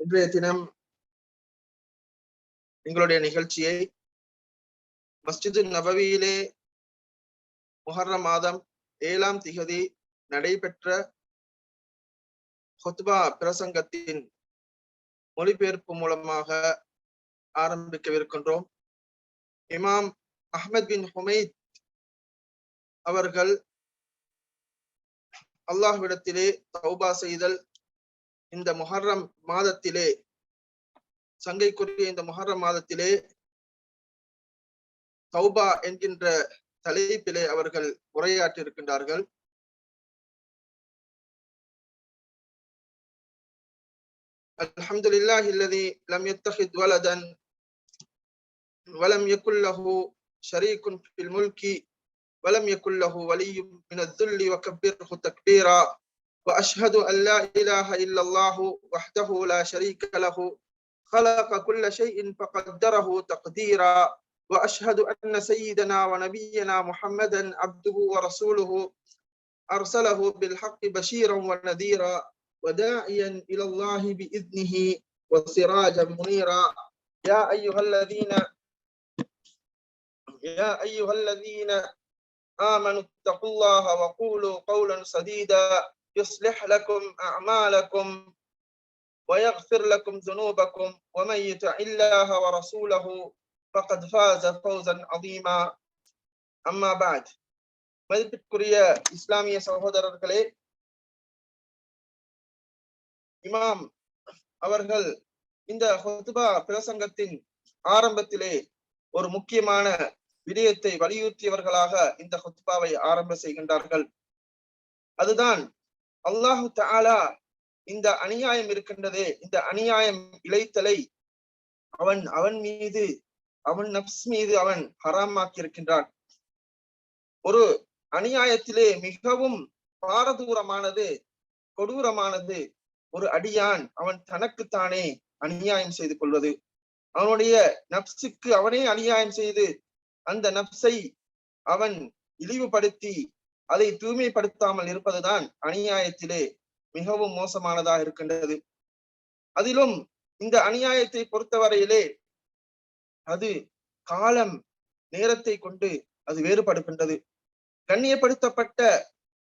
இன்றைய தினம் எங்களுடைய நிகழ்ச்சியை மஸ்ஜிது நபவியிலே முஹர்ர மாதம் ஏழாம் திகதி நடைபெற்ற ஹொத்பா பிரசங்கத்தின் மொழிபெயர்ப்பு மூலமாக ஆரம்பிக்கவிருக்கின்றோம். இமாம் அஹ்மத் பின் ஹுமைத் அவர்கள் அல்லாஹ்விடத்திலே தௌபா செய்தல் இந்த முஹர்ரம் மாதத்திலே சங்கைக்குரிய இந்த முஹர்ரம் மாதத்திலே தௌபா என்கின்ற தலைப்பிலே அவர்கள் உரையாற்றி இருக்கின்றார்கள் الحمد لله الذي لم يتخذ ولدا ولم يكن له شريك في الملك ولم يكن له ولي من الذل وكبره تكبيرا وأشهد أن لا إله إلا الله وحده لا شريك له خلق كل شيء فقدره تقديرا. وأشهد أن سيدنا ونبينا محمدا عبده ورسوله أرسله بالحق بشيرا ونذيرا وداعيا إلى الله بإذنه وسراجا منيرا. يا أيها الذين يا أيها الذين آمنوا اتقوا الله وقولوا قولا سديدا. يصلح لكم اعمالكم ويغفر لكم ذنوبكم ومن يطع الله ورسوله فقد فاز فوزا عظيما اما بعد மதிப்பிற்குரிய இஸ்லாமிய சகோதரர்களே இமாம் அவர்கள் இந்த ஹுத்பா பிரசங்கத்தின் ஆரம்பத்திலே ஒரு முக்கியமான விடயத்தை வலியுறுத்தியவர்களாக இந்த ஹுத்பாவை ஆரம்ப செய்கின்றார்கள் அதுதான் அல்லாஹு தாலா இந்த அநியாயம் இருக்கின்றது இந்த அநியாயம் இழைத்தலை அவன் அவன் மீது அவன் நப்ஸ் மீது அவன் ஹராமாக்கி இருக்கின்றான் ஒரு அநியாயத்திலே மிகவும் பாரதூரமானது கொடூரமானது ஒரு அடியான் அவன் தனக்குத்தானே அநியாயம் செய்து கொள்வது. அவனுடைய நப்சுக்கு அவனே அநியாயம் செய்து அந்த நப்சை அவன் இழிவுபடுத்தி அதை தூய்மைப்படுத்தாமல் இருப்பதுதான் அநியாயத்திலே மிகவும் மோசமானதாக இருக்கின்றது. அதிலும் இந்த அநியாயத்தை பொறுத்தவரையிலே அது காலம் நேரத்தை கொண்டு அது வேறுபடுகின்றது. கண்ணியப்படுத்தப்பட்ட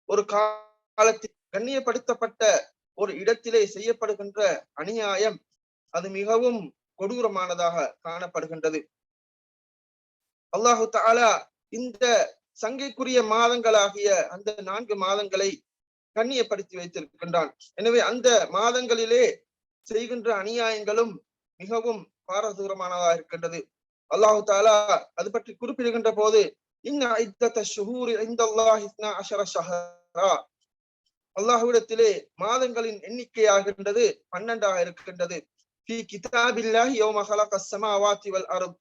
ஒரு காலத்தில் கண்ணியப்படுத்தப்பட்ட ஒரு இடத்திலே செய்யப்படுகின்ற அநியாயம் அது மிகவும் கொடூரமானதாக காணப்படுகின்றது. அல்லாஹு தாலா இந்த சங்கைக்குரிய மாதங்களாகிய அந்த நான்கு மாதங்களை கண்ணியப்படுத்தி வைத்திருக்கின்றான். எனவே அந்த மாதங்களிலே செய்கின்ற அநியாயங்களும் மிகவும் பாரதூரமானதாக இருக்கின்றது. அல்லாஹு தாலா அது பற்றி குறிப்பிடுகின்ற போது அல்லாஹுவிடத்திலே மாதங்களின் எண்ணிக்கையாகின்றது பன்னெண்டாக இருக்கின்றது.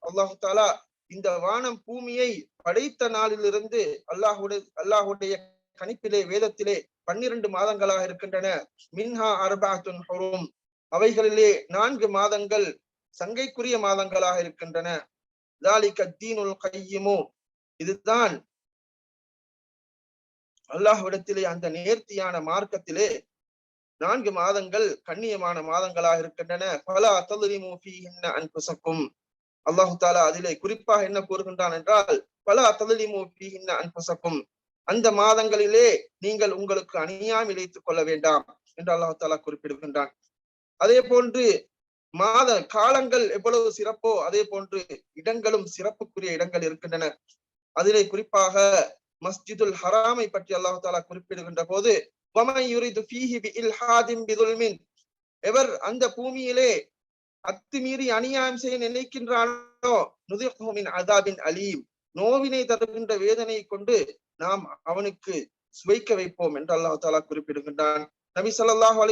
அல்லாஹு தாலா இந்த வானம் பூமியை படைத்த நாளிலிருந்து அல்லாஹுடைய அல்லாஹுடைய கணிப்பிலே வேதத்திலே பன்னிரண்டு மாதங்களாக இருக்கின்றன. மின்ஹா அரபாத்துன் ஹுரும். அவைகளிலே நான்கு மாதங்கள் சங்கைக்குரிய மாதங்களாக இருக்கின்றன. தீனுல் கையுமோ. இதுதான் அல்லாஹ்விடத்திலே அந்த நேர்த்தியான மார்க்கத்திலே நான்கு மாதங்கள் கண்ணியமான மாதங்களாக இருக்கின்றன. பல அத்தலிமூஃபிஹின்ன அன்புசக்கும். அல்லாஹு தாலா அதிலே குறிப்பாக என்ன கூறுகின்றான் என்றால் பல அத்தலிமூஃபிஹின்ன அன்பசக்கும் அந்த மாதங்களிலே நீங்கள் உங்களுக்கு அணியாம் இழைத்துக் கொள்ள வேண்டாம் என்று அல்லாஹு தாலா குறிப்பிடுகின்றான். அதே போன்று மாத காலங்கள் எவ்வளவு சிறப்போ அதே போன்று இடங்களும் சிறப்புக்குரிய இடங்கள் இருக்கின்றன. அதிலே குறிப்பாக மஸ்ஜிதுல் ஹராமை பற்றி அல்லாஹு தாலா குறிப்பிடுகின்ற போது எவர் அந்த பூமியிலே அத்துமீறி அநியாயம் செய்ய நினைக்கின்றானோ நுதிமின் அதாபின் அலீம். நோவினை தருகின்ற வேதனை கொண்டு நாம் அவனுக்கு சுவைக்க வைப்போம் என்று அல்லாஹு தாலா குறிப்பிடுகின்றான். நபி சொல்லாஹு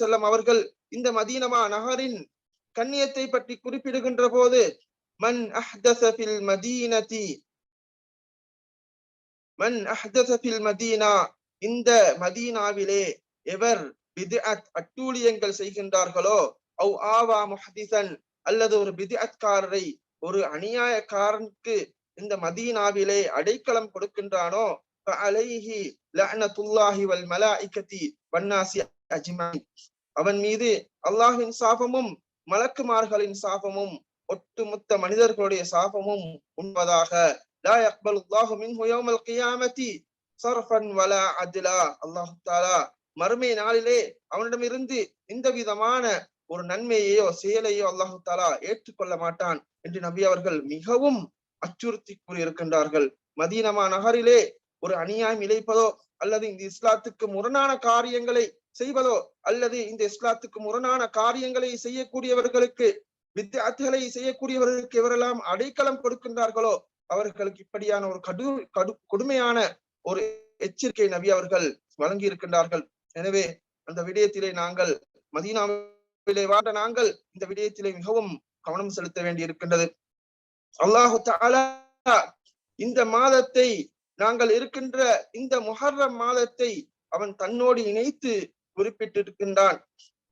செல்லம் அவர்கள் இந்த மதீனமா நகரின் கண்ணியத்தை பற்றி குறிப்பிடுகின்ற போது மன் அஹ்தசபில் மதீனதி மன் அஹ்தசபில் மதீனா இந்த மதீனாவிலே எவர் பித்அத் அட்டூழியங்கள் செய்கின்றார்களோ அவ் ஆவா முஹதிசன் அல்லது ஒரு பித்அத்காரரை ஒரு அநியாயக்காரனுக்கு இந்த மதீனாவிலே அடைக்கலம் கொடுக்கின்றானோ? அலைஹி லஅனத்துல்லாஹி வல் மலாயிகதி வன்னாசி அஜ்மாயின் அவன் மீது அல்லாஹ்வின் சாபமும் மலக்குமார்களின் சாபமும் ஒட்டுமொத்த மனிதர்களுடைய சாபமும் உண்பதாக. லா யக்பல் அல்லாஹு மின்ஹு யௌமல் கியாமத்தி சர்ஃபன் வலா அத்லா அல்லாஹ் தாலா மறுமை நாளிலே அவனிடமிருந்து எந்த விதமான ஒரு நன்மையையோ செயலையோ அல்லாஹு தாலா ஏற்றுக்கொள்ள மாட்டான் என்று நபி அவர்கள் மிகவும் அச்சுறுத்தி கூறியிருக்கின்றார்கள். மதீனமா நகரிலே ஒரு அநியாயம் இழைப்பதோ அல்லது இந்த இஸ்லாத்துக்கு முரணான காரியங்களை செய்வதோ அல்லது இந்த இஸ்லாத்துக்கு முரணான காரியங்களை செய்யக்கூடியவர்களுக்கு வித்தியார்த்திகளை செய்யக்கூடியவர்களுக்கு எவரெல்லாம் அடைக்கலம் கொடுக்கின்றார்களோ அவர்களுக்கு இப்படியான ஒரு கடு கடு கொடுமையான ஒரு எச்சரிக்கை நபி அவர்கள் வழங்கி இருக்கின்றார்கள் எனவே அந்த விடயத்திலே நாங்கள் மதீனாவிலே வாட நாங்கள் இந்த விடயத்திலே மிகவும் கவனம் செலுத்த வேண்டி இருக்கின்றது அல்லாஹு தாலா இந்த மாதத்தை நாங்கள் இருக்கின்ற இந்த முஹர்ரம் மாதத்தை அவன் தன்னோடு இணைத்து குறிப்பிட்டிருக்கின்றான்.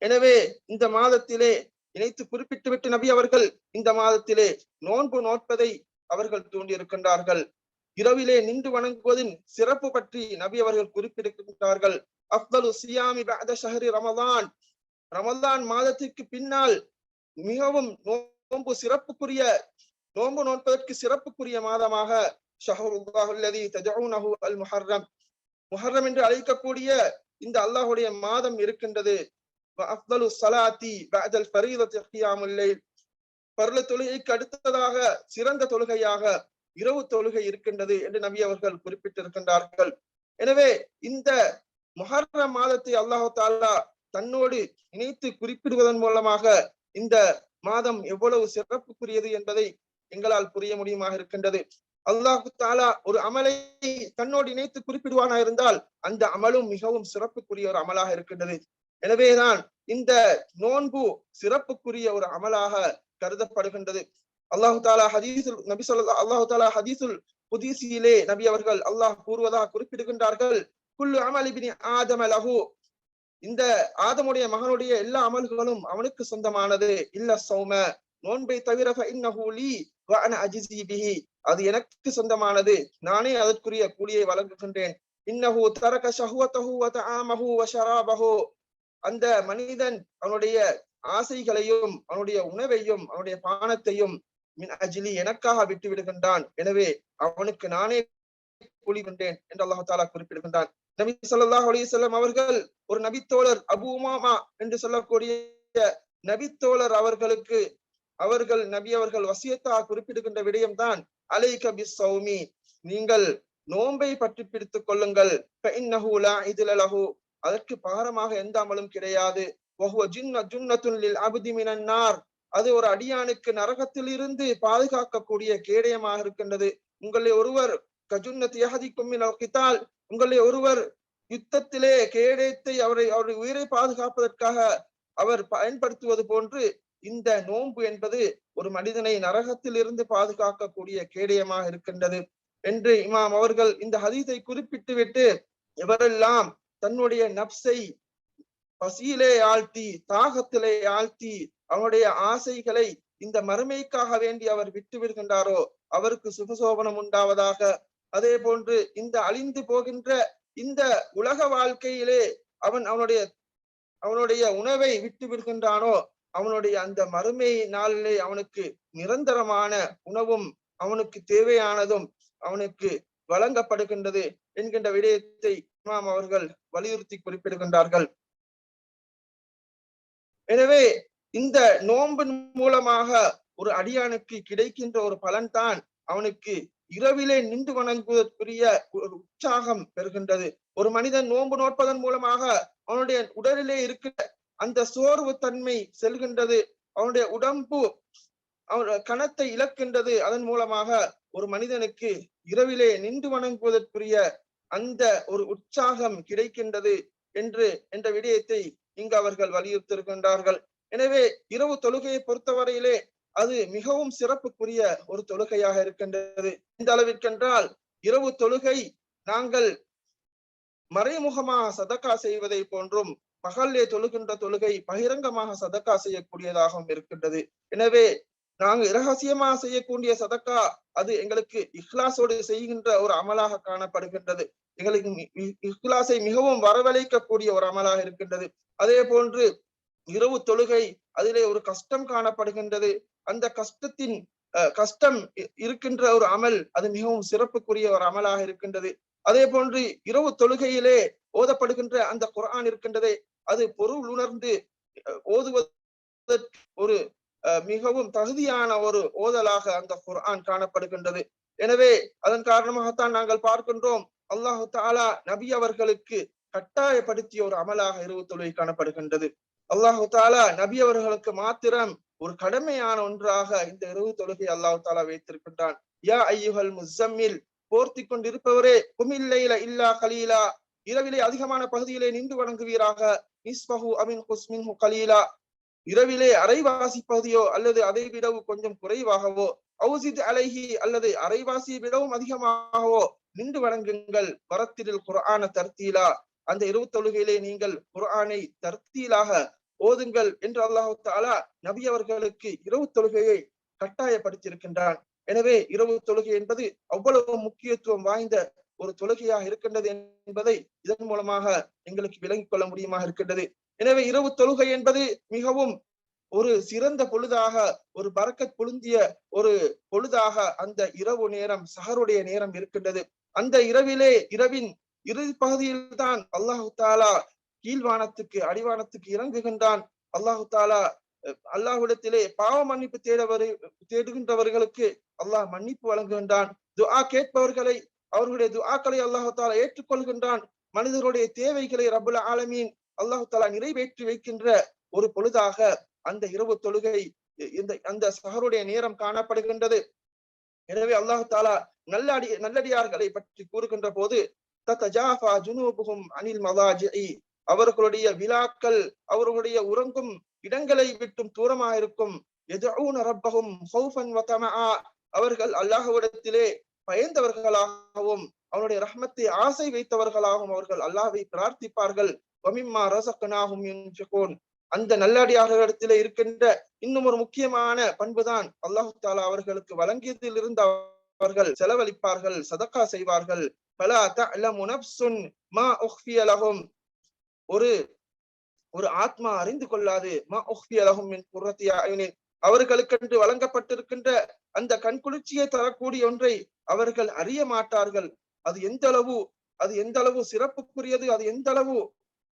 எனவே இந்த மாதத்திலே இணைத்து குறிப்பிட்டு விட்டு நபி அவர்கள் இந்த மாதத்திலே நோன்பு நோட்பதை அவர்கள் தூண்டியிருக்கின்றார்கள். இரவிலே நின்று வணங்குவதின் சிறப்பு பற்றி நபி அவர்கள் குறிப்பிட்டிருக்கின்றார்கள். அஃதலு சியாமி ரமதான். ரமதான் மாதத்திற்கு பின்னால் மிகவும் நோன்பு சிறப்புக்குரிய நோன்பு நோட்பதற்கு சிறப்புக்குரிய மாதமாக ஷஹருல்லாஹுல்லதி தஜவுனஹு அல் முஹர்ரம். முஹர்ரம் என்று அழைக்கக்கூடிய இந்த அல்லாஹுடைய மாதம் இருக்கின்றது. அஃதலு சலாத்தி பஅதல் ஃபரீதத்தி கியாமுல் பருள தொழுகைக்கு அடுத்ததாக சிறந்த தொழுகையாக இரவு தொழுகை இருக்கின்றது என்று நபி அவர்கள் குறிப்பிட்டிருக்கின்றார்கள். எனவே இந்த முஹர்ரம் மாதத்தை அல்லாஹு தாலா தன்னோடு இணைத்து குறிப்பிடுவதன் மூலமாக இந்த மாதம் எவ்வளவு சிறப்புக்குரியது என்பதை எங்களால் புரிய முடியுமாக இருக்கின்றது. அல்லாஹு தாலா ஒரு அமலை தன்னோடு இணைத்து குறிப்பிடுவானா இருந்தால் அந்த அமலும் மிகவும் சிறப்புக்குரிய ஒரு அமலாக இருக்கின்றது. எனவேதான் இந்த நோன்பு சிறப்புக்குரிய ஒரு அமலாக கருதப்படுகின்றது. அல்லாஹு தாலா ஹதீசுல் நபி சொல்லா அல்லாஹு தாலா ஹதீசுல் புதிசியிலே நபி அவர்கள் அல்லாஹ் கூறுவதாக குறிப்பிடுகின்றார்கள். குல்லு அமலிபினி ஆதம லஹு இந்த ஆதமுடைய மகனுடைய எல்லா அமல்களும் அவனுக்கு சொந்தமானது. இல்ல சௌம நோன்பை தவிர அஜிசிபிஹி பிஹி. அது எனக்கு சொந்தமானது. நானே அதற்குரிய கூலியை வழங்குகின்றேன். இன்னஹு தரக ஷஹ்வதஹு வ தஆமஹு வ அந்த மனிதன் அவனுடைய ஆசைகளையும் அவனுடைய உணவையும் அவனுடைய பானத்தையும் மின் அஜிலி எனக்காக விட்டு விடுகின்றான் எனவே அவனுக்கு நானே கூலி கொண்டேன் என்று அல்லாஹாலா குறிப்பிடுகின்றான். நபி சொல்லாஹ் அலிசல்லாம் அவர்கள் ஒரு நபித்தோழர் அபு உமாமா என்று சொல்லக்கூடிய நபித்தோழர் அவர்களுக்கு அவர்கள் நபி அவர்கள் வசியத்தா குறிப்பிடுகின்ற விடயம் தான் அலை கபி சௌமி நீங்கள் நோன்பை பற்றி பிடித்துக் கொள்ளுங்கள். ஃபஇன்னஹு லா அதற்கு பாரமாக எந்த அமலும் கிடையாது. வஹுவ அது ஒரு அடியானுக்கு நரகத்தில் இருந்து பாதுகாக்கக்கூடிய கேடயமாக இருக்கின்றது. உங்களை ஒருவர் கஜுன்னத் யஹதிக்கும் மினல் கிதால் உங்களை ஒருவர் யுத்தத்திலே கேடயத்தை அவரை அவருடைய உயிரை பாதுகாப்பதற்காக அவர் பயன்படுத்துவது போன்று இந்த நோன்பு என்பது ஒரு மனிதனை நரகத்தில் இருந்து பாதுகாக்கக்கூடிய கேடயமாக இருக்கின்றது என்று இமாம் அவர்கள் இந்த ஹதீஸை குறிப்பிட்டு விட்டு இவரெல்லாம் தன்னுடைய நப்சை பசியிலே ஆழ்த்தி தாகத்திலே ஆழ்த்தி அவனுடைய ஆசைகளை இந்த மறுமைக்காக வேண்டி அவர் விட்டு விடுகின்றாரோ அவருக்கு சுகசோபனம் உண்டாவதாக அதே போன்று இந்த அழிந்து போகின்ற இந்த உலக வாழ்க்கையிலே அவன் அவனுடைய அவனுடைய உணவை விட்டு விடுகின்றானோ அவனுடைய அந்த மறுமை நாளிலே அவனுக்கு நிரந்தரமான உணவும் அவனுக்கு தேவையானதும் அவனுக்கு வழங்கப்படுகின்றது என்கின்ற விடயத்தை இமாம் அவர்கள் வலியுறுத்தி குறிப்பிடுகின்றார்கள். எனவே இந்த நோன்பின் மூலமாக ஒரு அடியானுக்கு கிடைக்கின்ற ஒரு பலன்தான் அவனுக்கு இரவிலே நின்று வணங்குவதற்குரிய ஒரு உற்சாகம் பெறுகின்றது. ஒரு மனிதன் நோன்பு நோட்பதன் மூலமாக அவனுடைய உடலிலே இருக்கிற அந்த சோர்வு தன்மை செல்கின்றது. அவனுடைய உடம்பு அவன் கணத்தை இழக்கின்றது. அதன் மூலமாக ஒரு மனிதனுக்கு இரவிலே நின்று வணங்குவதற்குரிய அந்த ஒரு உற்சாகம் கிடைக்கின்றது என்று என்ற விடயத்தை இங்கு அவர்கள் வலியுறுத்திருக்கின்றார்கள் எனவே இரவு தொழுகையை பொறுத்தவரையிலே அது மிகவும் சிறப்புக்குரிய ஒரு தொழுகையாக இருக்கின்றது. இந்த அளவிற்கென்றால் இரவு தொழுகை நாங்கள் மறைமுகமாக சதக்கா செய்வதை போன்றும் பகல்லே தொழுகின்ற தொழுகை பகிரங்கமாக சதக்கா செய்யக்கூடியதாகவும் இருக்கின்றது. எனவே நாங்கள் இரகசியமாக செய்யக்கூடிய சதக்கா அது எங்களுக்கு இஹ்லாசோடு செய்கின்ற ஒரு அமலாக காணப்படுகின்றது. எங்களுக்கு இஹ்லாசை மிகவும் வரவழைக்கக்கூடிய ஒரு அமலாக இருக்கின்றது. அதே போன்று இரவு தொழுகை அதிலே ஒரு கஷ்டம் காணப்படுகின்றது. அந்த கஷ்டத்தின் கஷ்டம் இருக்கின்ற ஒரு அமல் அது மிகவும் சிறப்புக்குரிய ஒரு அமலாக இருக்கின்றது. அதே போன்று இரவு தொழுகையிலே ஓதப்படுகின்ற அந்த குர்ஆன் இருக்கின்றதே அது பொருள் உணர்ந்து ஓதுவதற்கு ஒரு மிகவும் தகுதியான ஒரு ஓதலாக அந்த குர்ஆன் காணப்படுகின்றது. எனவே அதன் காரணமாகத்தான் நாங்கள் பார்க்கின்றோம் அல்லாஹு தாலா நபி அவர்களுக்கு கட்டாயப்படுத்திய ஒரு அமலாக இரவு தொழுகை காணப்படுகின்றது. அல்லாஹு தாலா நபி அவர்களுக்கு மாத்திரம் ஒரு கடமையான ஒன்றாக இந்த இரவு தொழுகை அல்லாஹு தாலா வைத்திருக்கின்றான். யா ஐயுஹல் முசம்மில் போர்த்தி கொண்டிருப்பவரே குமில்லைல இல்லா கலீலா. இரவிலே அதிகமான பகுதியிலே நின்று வணங்குவீராக. நிஸ்பஹு அமின் குஸ்மின்ஹு கலீலா. இரவிலே அரைவாசி பகுதியோ அல்லது அதை விடவும் கொஞ்சம் குறைவாகவோ அவுசித் அலைஹி அல்லது அரைவாசி விடவும் அதிகமாகவோ நின்று வணங்குங்கள். வரத்திரில் குரான தர்த்தீலா. அந்த இரவு தொழுகையிலே நீங்கள் குரானை தர்த்தீலாக ஓதுங்கள் என்று அல்லாஹு தாலா நபி அவர்களுக்கு இரவு தொழுகையை கட்டாயப்படுத்தியிருக்கின்றான். எனவே இரவு தொழுகை என்பது அவ்வளவு முக்கியத்துவம் வாய்ந்த ஒரு தொழுகையாக இருக்கின்றது என்பதை இதன் மூலமாக எங்களுக்கு விளங்கிக் கொள்ள முடியுமாக இருக்கின்றது. எனவே இரவு தொழுகை என்பது மிகவும் ஒரு சிறந்த பொழுதாக ஒரு பறக்கத் பொழுந்திய ஒரு பொழுதாக அந்த இரவு நேரம் சஹருடைய நேரம் இருக்கின்றது. அந்த இரவிலே இரவின் இறுதி பகுதியில் தான் அல்லாஹு தாலா கீழ்வானத்துக்கு அடிவானத்துக்கு இறங்குகின்றான். அல்லாஹு தாலா அல்லாஹுடத்திலே பாவ மன்னிப்பு தேடவரு தேடுகின்றவர்களுக்கு அல்லாஹ் மன்னிப்பு வழங்குகின்றான். துஆ கேட்பவர்களை அவர்களுடைய துஆக்களை அல்லாஹு தாலா ஏற்றுக்கொள்கின்றான். மனிதர்களுடைய தேவைகளை ரபுல் ஆலமீன் அல்லாஹு தாலா நிறைவேற்றி வைக்கின்ற ஒரு பொழுதாக அந்த இரவு தொழுகை இந்த அந்த சஹருடைய நேரம் காணப்படுகின்றது. எனவே அல்லாஹு தாலா நல்லடி நல்லடியார்களை பற்றி கூறுகின்ற போது தத்தஜாஃபா ஜுனூபுகும் அனில் மதாஜி அவர்களுடைய விழாக்கள் அவர்களுடைய உறங்கும் இடங்களை விட்டும் தூரமாக இருக்கும். அவர்கள் அல்லாஹுவிடத்திலே பயந்தவர்களாகவும் அவனுடைய ரஹ்மத்தை ஆசை வைத்தவர்களாகவும் அவர்கள் அல்லாஹை பிரார்த்திப்பார்கள். அந்த நல்லடியார்களிடத்திலே இருக்கின்ற இன்னும் ஒரு முக்கியமான பண்புதான் அல்லாஹு தாலா அவர்களுக்கு வழங்கியதில் இருந்து அவர்கள் செலவழிப்பார்கள் சதக்கா செய்வார்கள். பல தஅலமு மா ஒரு ஒரு ஆத்மா அறிந்து கொள்ளாது. மா அவர்களுக்கென்று வழங்கப்பட்டிருக்கின்ற அந்த கண்குளிர்ச்சியை தரக்கூடிய ஒன்றை அவர்கள் அறிய மாட்டார்கள். அது எந்த அளவு அது எந்த அளவு சிறப்புக்குரியது அது எந்த அளவு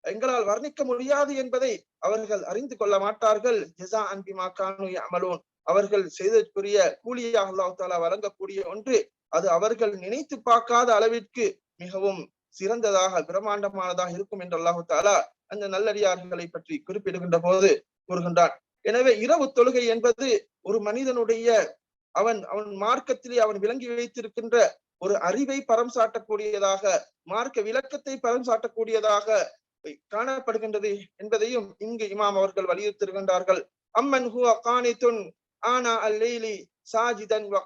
எங்களால் வர்ணிக்க முடியாது என்பதை அவர்கள் அறிந்து கொள்ள மாட்டார்கள். ஜெசா அன்பிமா கானு அமலோன் அவர்கள் செய்தற்குரிய கூலியாக அல்லாஹ் தாலா வழங்கக்கூடிய ஒன்று அது அவர்கள் நினைத்து பார்க்காத அளவிற்கு மிகவும் சிறந்ததாக பிரம்மாண்டமானதாக இருக்கும் என்று அல்லாஹு தாலா அந்த நல்லடியார்களை பற்றி குறிப்பிடுகின்ற போது கூறுகின்றான். எனவே இரவு தொழுகை என்பது ஒரு மனிதனுடைய அவன் அவன் மார்க்கத்திலே அவன் விளங்கி வைத்திருக்கின்ற ஒரு அறிவை பரம் சாட்டக்கூடியதாக மார்க்க விளக்கத்தை பரம் சாட்டக்கூடியதாக காணப்படுகின்றது என்பதையும் இங்கு இமாம் அவர்கள் வலியுறுத்திருக்கின்றார்கள் அம்மன் ஹூ காணித்துன் ஆனா அல்லேலி சாஜிதன் வ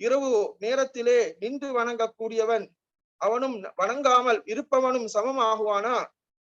இரவு நேரத்திலே நின்று வணங்கக்கூடியவன் அவனும் வணங்காமல் இருப்பவனும் சமமாகுவானா?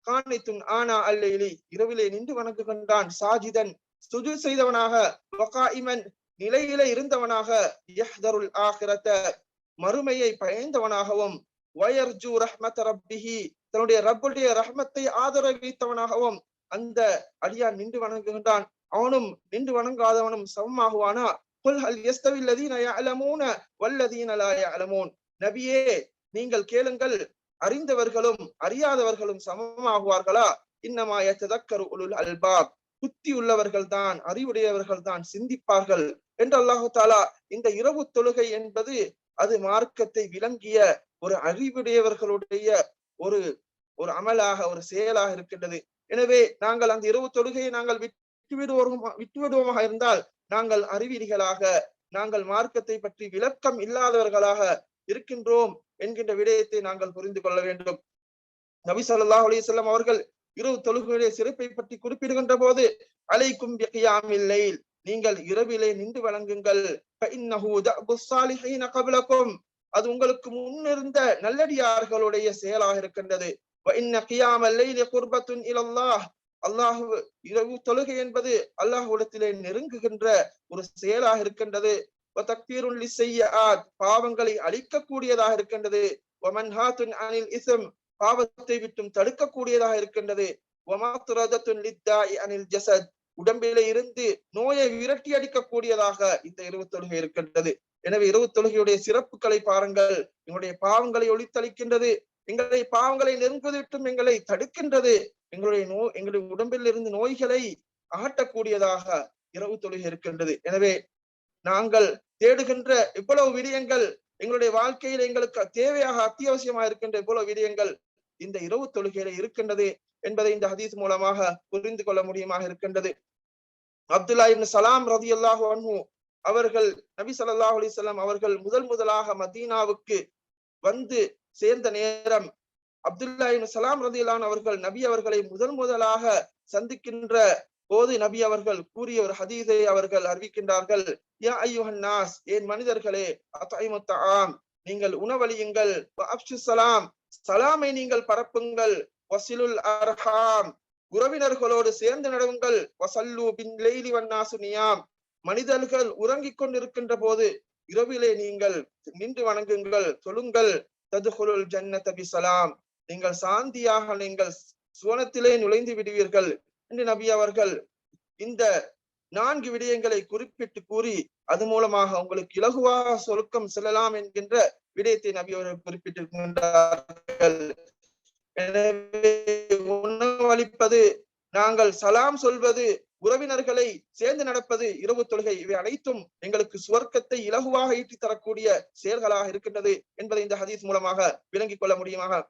காணித்துன் ஆனா அல்லைலி. இரவிலே நின்று வணங்குகின்றான் சாஜிதன். சுஜு செய்தவனாக வகாயிமன் நிலையிலே இருந்தவனாக யஹ்தருல் ஆகிரத்த மறுமையை பயந்தவனாகவும் வயர்ஜு ரஹ்மத் ரப்பிஹி தன்னுடைய ரப்புடைய ரஹ்மத்தை ஆதரவித்தவனாகவும் அந்த அடியான் நின்று வணங்குகின்றான். அவனும் நின்று வணங்காதவனும் சமமாகுவானா? குல் ஹல் யஸ்தவி அல்லதீன யஅலமூன வல்லதீன லா யஅலமூன். நபியே நீங்கள் கேளுங்கள் அறிந்தவர்களும் அறியாதவர்களும் சமமாகுவார்களா? இன்னமா யத்ததக்கரு உலுல் அல்பாப். புத்தி உள்ளவர்கள் தான் அறிவுடையவர்கள் தான் சிந்திப்பார்கள். என்று அல்லாஹு தாலா இந்த இரவு தொழுகை என்பது அது மார்க்கத்தை விளங்கிய ஒரு அறிவுடையவர்களுடைய ஒரு ஒரு அமலாக ஒரு செயலாக இருக்கின்றது. எனவே நாங்கள் அந்த இரவு தொழுகையை நாங்கள் விட்டு விட்டுவிடுவோமாக இருந்தால் நாங்கள் அறிவிலிகளாக நாங்கள் மார்க்கத்தை பற்றி விளக்கம் இல்லாதவர்களாக இருக்கின்றோம் என்கின்ற விடயத்தை நாங்கள் புரிந்து கொள்ள வேண்டும். நபி சொல்லாஹ் அலிசல்லாம் அவர்கள் இரவு தொழுகையுடைய சிறப்பை பற்றி குறிப்பிடுகின்ற போது அலைக்கும் பிகியாமில்லை நீங்கள் இரவிலே நின்று வழங்குங்கள் அது உங்களுக்கு முன்னிருந்த நல்லடியார்களுடைய செயலாக இருக்கின்றது. அல்லாஹு இரவு தொழுகை என்பது அல்லாஹ் இடத்திலே நெருங்குகின்ற ஒரு செயலாக இருக்கின்றது. செய்ய பாவங்களை அழிக்கக்கூடியதாக இருக்கின்றது. அனில் இசம் பாவத்தை விட்டும் தடுக்கக்கூடியதாக இருக்கின்றது. அனில் ஜசத் உடம்பிலே இருந்து நோயை விரட்டி அடிக்கக்கூடியதாக இந்த இரவு தொழுகை இருக்கின்றது. எனவே இரவு தொழுகையுடைய சிறப்புகளை பாருங்கள். எங்களுடைய பாவங்களை ஒழித்தளிக்கின்றது. எங்களை பாவங்களை நெருங்குவதிட்டும் எங்களை தடுக்கின்றது. எங்களுடைய நோய் எங்களுடைய உடம்பில் இருந்து நோய்களை அகட்டக்கூடியதாக இரவு தொழுகை இருக்கின்றது. எனவே நாங்கள் தேடுகின்ற இவ்வளவு விடயங்கள் எங்களுடைய வாழ்க்கையில் எங்களுக்கு தேவையாக அத்தியாவசியமாக இருக்கின்ற இவ்வளவு விடயங்கள் இந்த இரவு தொழுகையில இருக்கின்றது என்பதை இந்த ஹதீஸ் மூலமாக புரிந்து கொள்ள முடியுமாக இருக்கின்றது. அப்துல்லா இப்னு சலாம் ரதி அல்லாஹு அன்ஹு அவர்கள் நபி சல்லாஹ் அலிசல்லாம் அவர்கள் முதல் முதலாக மதீனாவுக்கு வந்து சேர்ந்த நேரம் அப்துல்லா இப்னு சலாம் ரதியல்லான் அவர்கள் நபி அவர்களை முதல் முதலாக சந்திக்கின்ற போது நபி அவர்கள் கூறிய ஒரு ஹதீஸை அவர்கள் அறிவிக்கின்றார்கள். யா ஐயுஹன் நாஸ் ஏன் மனிதர்களே அத்தாய்முத்தாம் நீங்கள் உணவளியுங்கள். சலாம் சலாமை நீங்கள் பரப்புங்கள். வசிலுல் அர்ஹாம் உறவினர்களோடு சேர்ந்து நடவுங்கள். வசல்லு பின் லெய்லி வண்ணாசுனியாம் மனிதர்கள் உறங்கிக் கொண்டிருக்கின்ற போது இரவிலே நீங்கள் நின்று வணங்குங்கள். சொல்லுங்கள் ததுகுலுல் தபி சலாம் நீங்கள் சாந்தியாக நீங்கள் சுவனத்திலே நுழைந்து விடுவீர்கள். என்று நபி அவர்கள் இந்த நான்கு விடயங்களை குறிப்பிட்டு கூறி அது மூலமாக உங்களுக்கு இலகுவாக சொருக்கம் செல்லலாம் என்கின்ற விடயத்தை நபி அவர்கள் குறிப்பிட்டிருக்கின்றார்கள் எனவே உணவளிப்பது நாங்கள் சலாம் சொல்வது உறவினர்களை சேர்ந்து நடப்பது இரவு தொழுகை இவை அனைத்தும் எங்களுக்கு சுவர்க்கத்தை இலகுவாக ஈட்டி தரக்கூடிய செயல்களாக இருக்கின்றது என்பதை இந்த ஹதீஸ் மூலமாக விளங்கிக் கொள்ள முடியுமாக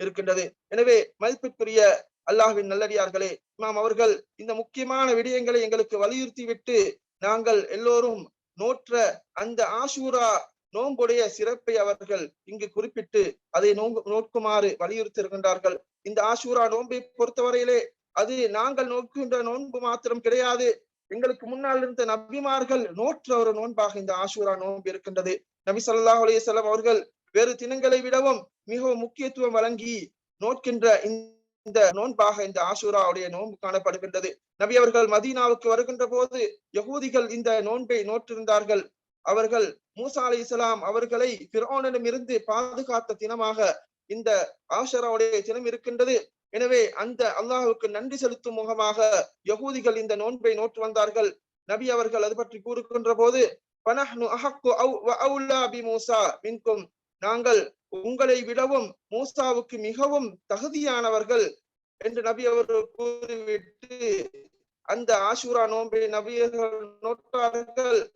இருக்கின்றது. எனவே மதிப்பிற்குரிய அல்லாஹ்வின் நல்லடியார்களே இமாம் அவர்கள் இந்த முக்கியமான விடயங்களை எங்களுக்கு வலியுறுத்தி விட்டு நாங்கள் எல்லோரும் நோற்ற அந்த ஆசூரா நோன்புடைய சிறப்பை அவர்கள் இங்கு குறிப்பிட்டு அதை நோன்பு நோக்குமாறு வலியுறுத்தி இருக்கின்றார்கள் இந்த ஆசூரா நோன்பை பொறுத்தவரையிலே அது நாங்கள் நோக்குகின்ற நோன்பு மாத்திரம் கிடையாது. எங்களுக்கு முன்னால் இருந்த நபிமார்கள் நோற்ற ஒரு நோன்பாக இந்த ஆசூரா நோன்பு இருக்கின்றது. நபி ஸல்லல்லாஹு அலையம் அவர்கள் வேறு தினங்களை விடவும் மிகவும் முக்கியத்துவம் வழங்கி நோக்கின்ற இந்த இந்த நோன்பாக இந்த ஆசூராவுடைய நோன்பு காணப்படுகின்றது. நபி அவர்கள் மதீனாவுக்கு வருகின்ற போது யகூதிகள் இந்த நோன்பை நோற்றிருந்தார்கள். அவர்கள் மூசா அலி இஸ்லாம் அவர்களை பிரோனிடம் இருந்து பாதுகாத்த தினமாக இந்த ஆஷராவுடைய தினம் இருக்கின்றது. எனவே அந்த அல்லாஹுக்கு நன்றி செலுத்தும் முகமாக யகூதிகள் இந்த நோன்பை நோற்று வந்தார்கள். நபி அவர்கள் அது பற்றி கூறுகின்ற போது நாங்கள் உங்களை விடவும் மூசாவுக்கு மிகவும் தகுதியானவர்கள் என்று நபி அவர்கள் கூறிவிட்டு அந்த ஆஷூரா நோன்பை நபியர்கள் நோட்டார்கள்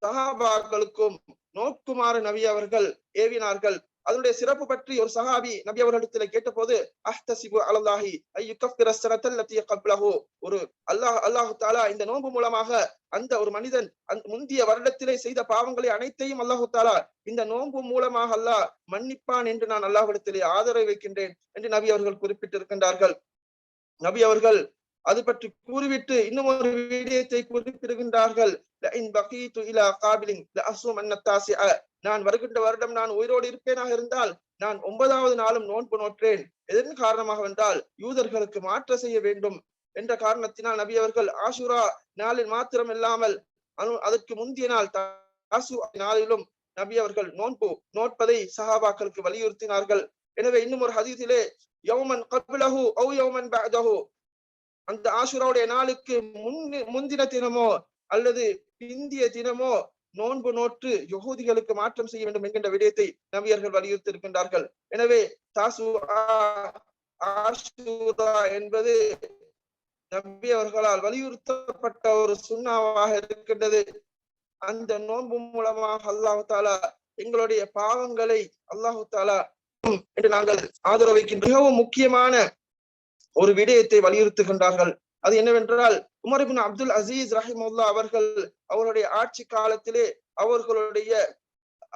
சஹாபாக்களுக்கும் நோக்குமாறு நபி அவர்கள் ஏவினார்கள். அதனுடைய சிறப்பு பற்றி ஒரு சஹாபி நபி அவர்களிடத்துல கேட்டபோது அஹ்தசிபு அலல்லாஹி ஒரு அல்லாஹ் அல்லாஹு தாலா இந்த நோன்பு மூலமாக அந்த ஒரு மனிதன் அந்த முந்திய வருடத்திலே செய்த பாவங்களை அனைத்தையும் அல்லாஹு தாலா இந்த நோன்பு மூலமாக அல்லாஹ் மன்னிப்பான் என்று நான் அல்லாஹ்விடத்திலே ஆதரவு வைக்கின்றேன் என்று நபி அவர்கள் குறிப்பிட்டிருக்கின்றார்கள். நபி அவர்கள் அது பற்றி கூறிவிட்டு இன்னும் ஒரு விடயத்தை குறிப்பிடுகின்றார்கள். நான் வருகின்ற வருடம் நான் உயிரோடு இருப்பேனாக இருந்தால் நான் ஒன்பதாவது நாளும் நோன்பு நோற்றேன். எதன் காரணமாக என்றால் யூதர்களுக்கு மாற்ற செய்ய வேண்டும் என்ற காரணத்தினால் நபி அவர்கள் ஆசுரா நாளில் மாத்திரம் இல்லாமல் அதற்கு முந்திய நாள் தாசு நாளிலும் நபி அவர்கள் நோன்பு நோட்பதை சஹாபாக்களுக்கு வலியுறுத்தினார்கள். எனவே இன்னும் ஒரு ஹதீஸிலே யௌமன் கபிலஹு ஔ யௌமன் பஅதஹு. அந்த ஆஷுராவுடைய நாளுக்கு முன் முந்தின தினமோ அல்லது பிந்திய தினமோ நோன்பு நோற்று யகூதிகளுக்கு மாற்றம் செய்ய வேண்டும் என்கின்ற விடயத்தை நவியர்கள் வலியுறுத்தி இருக்கின்றார்கள் எனவே என்பது நபி அவர்களால் வலியுறுத்தப்பட்ட ஒரு சுண்ணாவாக இருக்கின்றது. அந்த நோன்பு மூலமாக அல்லாஹு தாலா எங்களுடைய பாவங்களை அல்லாஹு தாலா என்று நாங்கள் ஆதரவு வைக்கின்ற மிகவும் முக்கியமான ஒரு விடயத்தை வலியுறுத்துகின்றார்கள் அது என்னவென்றால் உமர் இபின் அப்துல் அசீஸ் ரஹிமுல்லா அவர்கள் அவருடைய ஆட்சி காலத்திலே அவர்களுடைய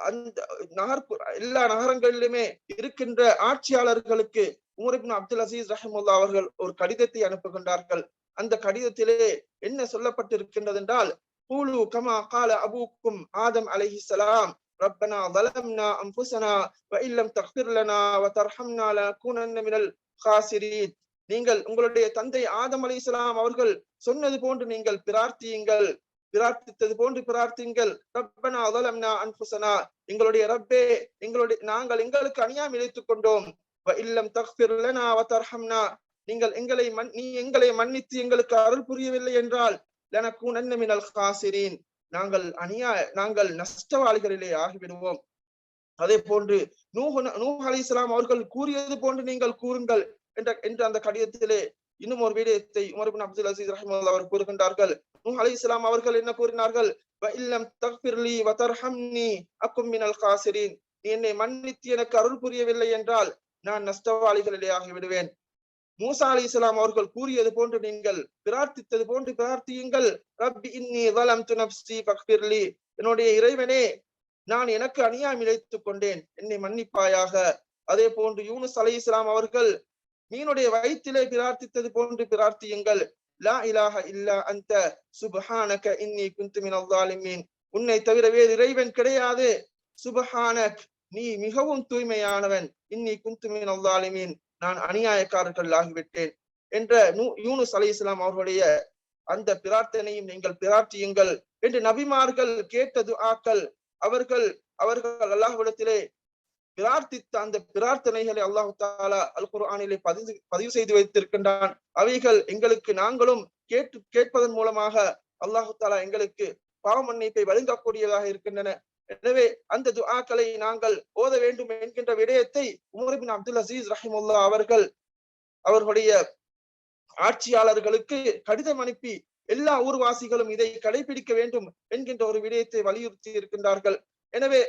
அந்த நகர் எல்லா நகரங்களிலுமே இருக்கின்ற ஆட்சியாளர்களுக்கு உமர் இபின் அப்துல் அசீஸ் ரஹிமுல்லா அவர்கள் ஒரு கடிதத்தை அனுப்புகின்றார்கள் அந்த கடிதத்திலே என்ன சொல்லப்பட்டிருக்கின்றது என்றால் கூலு கமா கால அபூக்கும் ஆதம் அலைஹிஸ்ஸலாம் ربنا ظلمنا أنفسنا وإن لم تغفر لنا وترحمنا لنكونن من الخاسرين நீங்கள் உங்களுடைய தந்தை ஆதம் அலி இஸ்லாம் அவர்கள் சொன்னது போன்று நீங்கள் பிரார்த்தியுங்கள். பிரார்த்தித்தது போன்று பிரார்த்திங்கள் ரப்பனா அதலம்னா அன்புசனா எங்களுடைய ரப்பே எங்களுடைய நாங்கள் எங்களுக்கு அணியாம் இழைத்துக் கொண்டோம். இல்லம் தர்ஹம்னா. நீங்கள் எங்களை மன் நீ எங்களை மன்னித்து எங்களுக்கு அருள் புரியவில்லை என்றால் எனக்கு நன்னமினல் காசிரீன். நாங்கள் அணியா நாங்கள் நஷ்டவாளிகளிலே ஆகிவிடுவோம். அதே போன்று நூஹ் நூஹ் அலி இஸ்லாம் அவர்கள் கூறியது போன்று நீங்கள் கூறுங்கள். என்ற என்று அந்த கடிதத்திலே இன்னும் ஒரு விடயத்தை உமர்பின் அப்துல் அசீஸ் ரஹிமுல்லா அவர் கூறுகின்றார்கள். நூ அலி இஸ்லாம் அவர்கள் என்ன கூறினார்கள்? இல்லம் தக்பிர்லி வதர்ஹம்னி அக்கும் மினல் காசிரின். நீ என்னை மன்னித்து எனக்கு அருள் புரியவில்லை என்றால் நான் நஷ்டவாளிகளிலே ஆகிவிடுவேன். மூசா அலி இஸ்லாம் அவர்கள் கூறியது போன்று நீங்கள் பிரார்த்தித்தது போன்று பிரார்த்தியுங்கள். ரப்பி இன்னி வலம் நப்சி பக்பிர்லி என்னுடைய இறைவனே நான் எனக்கு அநியாயம் இழைத்துக் கொண்டேன். என்னை மன்னிப்பாயாக. அதே போன்று யூனுஸ் அலி இஸ்லாம் அவர்கள் மீனுடைய வயிற்றிலே பிரார்த்தித்தது போன்று பிரார்த்தியுங்கள். லா இலாஹ இல்லா அந்த சுபஹானக இன்னி குந்து உன்னை தவிர வேறு இறைவன் கிடையாது. சுபஹானக் நீ மிகவும் தூய்மையானவன். இன்னி குந்து மினல் நான் அநியாயக்காரர்கள் ஆகிவிட்டேன். என்ற யூனுஸ் அலி இஸ்லாம் அவர்களுடைய அந்த பிரார்த்தனையும் நீங்கள் பிரார்த்தியுங்கள். என்று நபிமார்கள் கேட்டது ஆக்கள் அவர்கள் அவர்கள் அல்லாஹ்விடத்திலே பிரார்த்தித்த அந்த பிரார்த்தனைகளை அல்லாஹு தாலா அல் குர்ஆனிலே பதிவு பதிவு செய்து வைத்திருக்கின்றான். அவைகள் எங்களுக்கு நாங்களும் கேட்டு கேட்பதன் மூலமாக அல்லாஹு தாலா எங்களுக்கு பாவ மன்னிப்பை வழங்கக்கூடியதாக இருக்கின்றன. எனவே அந்த துஆக்களை நாங்கள் ஓத வேண்டும் என்கின்ற விடயத்தை உமர்பின் அப்துல் அசீஸ் ரஹிமுல்லா அவர்கள் அவர்களுடைய ஆட்சியாளர்களுக்கு கடிதம் அனுப்பி எல்லா ஊர்வாசிகளும் இதை கடைபிடிக்க வேண்டும் என்கின்ற ஒரு விடயத்தை வலியுறுத்தி இருக்கின்றார்கள். எனவே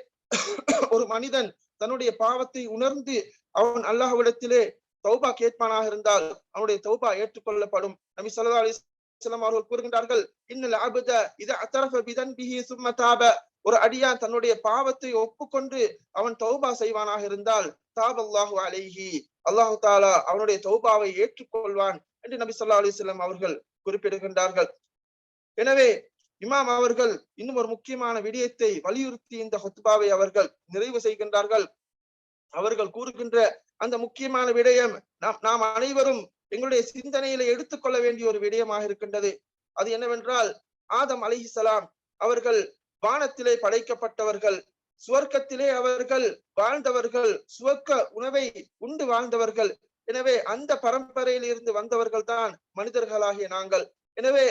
ஒரு மனிதன் தன்னுடைய பாவத்தை உணர்ந்து அவன் அல்லாஹ்விடத்திலே தௌபா கேட்பானாக இருந்தால் அவனுடைய தௌபா ஏற்றுக்கொள்ளப்படும். நபி சல்லா அலிஸ்லாம் அவர்கள் கூறுகின்றார்கள் இன்னல் அபுத அத்தரஃப ஒரு அடியான் தன்னுடைய பாவத்தை ஒப்புக்கொண்டு அவன் தௌபா செய்வானாக இருந்தால் தாப் அல்லாஹு அலைஹி. அல்லாஹு தாலா அவனுடைய தௌபாவை ஏற்றுக்கொள்வான் என்று நபி சொல்லா அலிஸ்லாம் அவர்கள் குறிப்பிடுகின்றார்கள். எனவே இமாம் அவர்கள் இன்னும் ஒரு முக்கியமான விடயத்தை வலியுறுத்தி இந்த ஹொத்பாவை அவர்கள் நிறைவு செய்கின்றார்கள். அவர்கள் கூறுகின்ற அந்த முக்கியமான விடயம் நாம் நாம் அனைவரும் எங்களுடைய சிந்தனையில எடுத்துக்கொள்ள வேண்டிய ஒரு விடயமாக இருக்கின்றது. அது என்னவென்றால் ஆதம் அலிஹிசலாம் அவர்கள் வானத்திலே படைக்கப்பட்டவர்கள் சுவர்க்கத்திலே அவர்கள் வாழ்ந்தவர்கள் சுவர்க்க உணவை உண்டு வாழ்ந்தவர்கள். எனவே அந்த பரம்பரையில் இருந்து வந்தவர்கள் தான் மனிதர்களாகிய நாங்கள். எனவே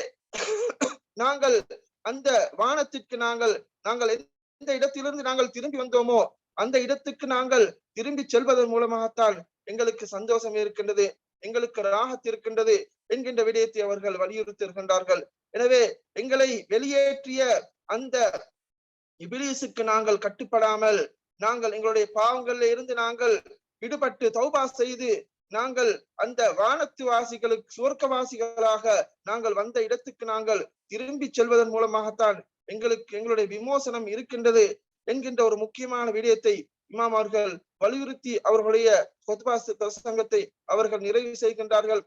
நாங்கள் அந்த வானத்திற்கு நாங்கள் நாங்கள் எந்த இடத்திலிருந்து நாங்கள் திரும்பி வந்தோமோ அந்த இடத்துக்கு நாங்கள் திரும்பி செல்வதன் மூலமாகத்தான் எங்களுக்கு சந்தோஷம் இருக்கின்றது எங்களுக்கு ராகத் இருக்கின்றது என்கின்ற விடயத்தை அவர்கள் வலியுறுத்தி இருக்கின்றார்கள் எனவே எங்களை வெளியேற்றிய அந்த இபிலிசுக்கு நாங்கள் கட்டுப்படாமல் நாங்கள் எங்களுடைய பாவங்கள்ல இருந்து நாங்கள் விடுபட்டு தௌபா செய்து நாங்கள் அந்த வானத்து வாசிகளுக்கு சுவர்க்கவாசிகளாக நாங்கள் வந்த இடத்துக்கு நாங்கள் திரும்பி செல்வதன் மூலமாகத்தான் எங்களுக்கு எங்களுடைய விமோசனம் இருக்கின்றது என்கின்ற ஒரு முக்கியமான விடயத்தை இமாம் அவர்கள் வலியுறுத்தி அவர்களுடைய பிரசங்கத்தை அவர்கள் நிறைவு செய்கின்றார்கள்.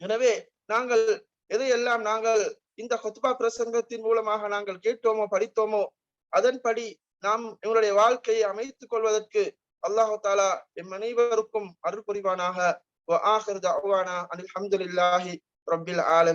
எனவே நாங்கள் எதையெல்லாம் நாங்கள் இந்த கொத்பா பிரசங்கத்தின் மூலமாக நாங்கள் கேட்டோமோ படித்தோமோ அதன்படி நாம் எங்களுடைய வாழ்க்கையை அமைத்துக் கொள்வதற்கு அல்லாஹு தாலா எம் அனைவருக்கும் அருள் புரிவானாக. அனில் அஹமதுல்லாஹி ரபில் ஆலம்